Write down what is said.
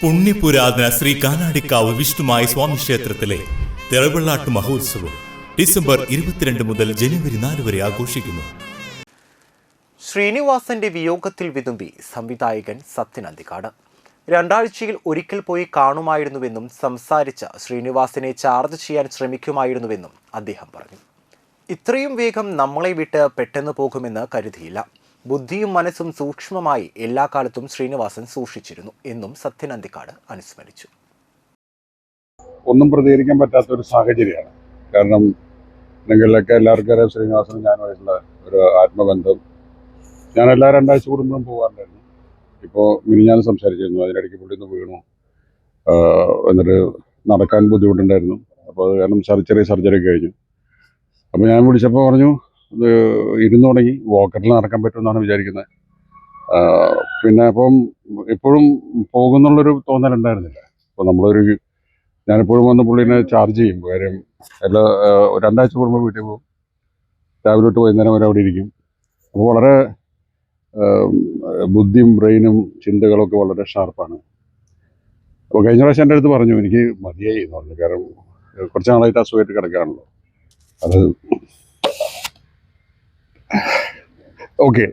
പുണ്യപുരാതന ശ്രീ കാനാടിക്കാവ് വിഷ്ണുമായ സ്വാമി ക്ഷേത്രത്തിലെ തിറവെള്ളാട്ട് മഹോത്സവം ഡിസംബർ ഇരുപത്തിരണ്ട് മുതൽ ജനുവരി നാല് വരെ ആഘോഷിക്കുന്നു. ശ്രീനിവാസന്റെ വിയോഗത്തിൽ വിതുമ്പി സംവിധായകൻ സത്യൻ അന്തിക്കാട് രണ്ടാഴ്ചയിൽ ഒരിക്കൽ പോയി കാണുമായിരുന്നുവെന്നും സംസാരിച്ച ശ്രീനിവാസിനെ ചാർജ് ചെയ്യാൻ ശ്രമിക്കുമായിരുന്നുവെന്നും അദ്ദേഹം പറഞ്ഞു. ഇത്രയും വേഗം നമ്മളെ വിട്ട് പെട്ടെന്ന് പോകുമെന്ന് കരുതിയില്ല. ബുദ്ധിയും മനസ്സും സൂക്ഷ്മമായി എല്ലാ കാലത്തും ശ്രീനിവാസൻ സൂക്ഷിച്ചിരുന്നു എന്നും സത്യൻ അന്തിക്കാട് അനുസ്മരിച്ചു. ഒന്നും പ്രതികരിക്കാൻ പറ്റാത്ത ഒരു സാഹചര്യമാണ്. കാരണം നിങ്ങളിലൊക്കെ എല്ലാവർക്കും ശ്രീനിവാസനും ഞാനുമായിട്ടുള്ള ഒരു ആത്മബന്ധം. ഞാൻ എല്ലാ രണ്ടാഴ്ച കൂടുമ്പോഴും പോകാറുണ്ടായിരുന്നു ഇപ്പോൾ മിനിഞ്ഞാന്ന് സംസാരിച്ചിരുന്നു. അതിനിടയ്ക്ക് പുള്ളി ഒന്ന് വീണു. എന്നിട്ട് നടക്കാൻ ബുദ്ധിമുട്ടുണ്ടായിരുന്നു. അപ്പോൾ അത് കാരണം ചെറിയ സർജറി കഴിഞ്ഞു. അപ്പോൾ ഞാൻ വിളിച്ചപ്പോൾ പറഞ്ഞു ഇരുന്ന് തുടങ്ങി വോക്കറിൽ നടക്കാൻ പറ്റുമെന്നാണ് വിചാരിക്കുന്നത്. പിന്നെ അപ്പം ഇപ്പോഴും പോകുന്നുള്ളൊരു തോന്നലുണ്ടായിരുന്നില്ല അപ്പോൾ നമ്മളൊരു ഞാനിപ്പോഴും വന്ന് പുള്ളീനെ ചാർജ് ചെയ്യും. കാര്യം എല്ലാ രണ്ടാഴ്ച കൂടുമ്പോൾ വീട്ടിൽ പോകും. രാവിലെ തൊട്ട് വൈകുന്നേരം വരെ അവിടെ ഇരിക്കും. അപ്പോൾ വളരെ ബുദ്ധിയും ബ്രെയിനും ചിന്തകളൊക്കെ വളരെ ഷാർപ്പാണ്. അപ്പോൾ കഴിഞ്ഞ പ്രാവശ്യം എന്റെ അടുത്ത് പറഞ്ഞു എനിക്ക് മതിയായി എന്ന് പറഞ്ഞു. കാരണം കുറച്ച് നാളായിട്ട് അസുഖമായിട്ട് കിടക്കാണല്ലോ. അത് ఓకే